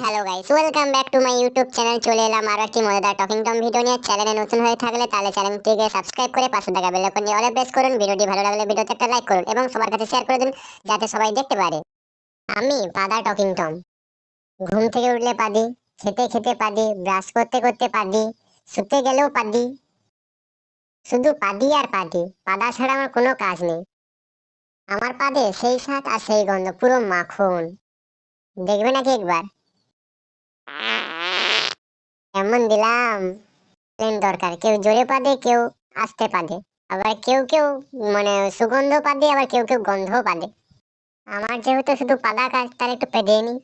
Hello guys welcome back to my YouTube channel চলে এলাম আরও একটি মজাদার টকিং টম ভিডিও নিয়ে। চ্যানেলে নতুন হয়ে থাকলে তাহলে চ্যানেলটিকে সাবস্ক্রাইব করে পাশে থাকা বেল আইকন নিয়ে অলে প্রেস করুন। ভিডিওটি ভালো লাগলে ভিডিওতে একটা লাইক করুন এবং সবার কাছে শেয়ার করে দিন, যাতে সবাই দেখতে পারে। আমি পাদা টকিং টম ঘুম থেকে উঠলে পাদি, খেতে খেতে পাদি ব্রাশ করতে করতে পাদি, শুতে গেলেও পাদি। শুধু পাদি আর পাদি, পাদা ছাড়া আমার কোনো কাজ নেই। আমার পাদে সেই স্বাদ আর সেই গন্ধ, পুরো মাখন। দেখবে নাকি একবার? এমন দিলাম। প্লেন দরকার। কেউ জোরে পাদে, কেউ আস্তে পাদে। আবার কেউ কেউ মানে সুগন্ধ পা দিয়ে আবার কেউ কেউ গন্ধ পাদে। আমার যেহেতু শুধু পাদা কাজ, তার একটু পেদে নি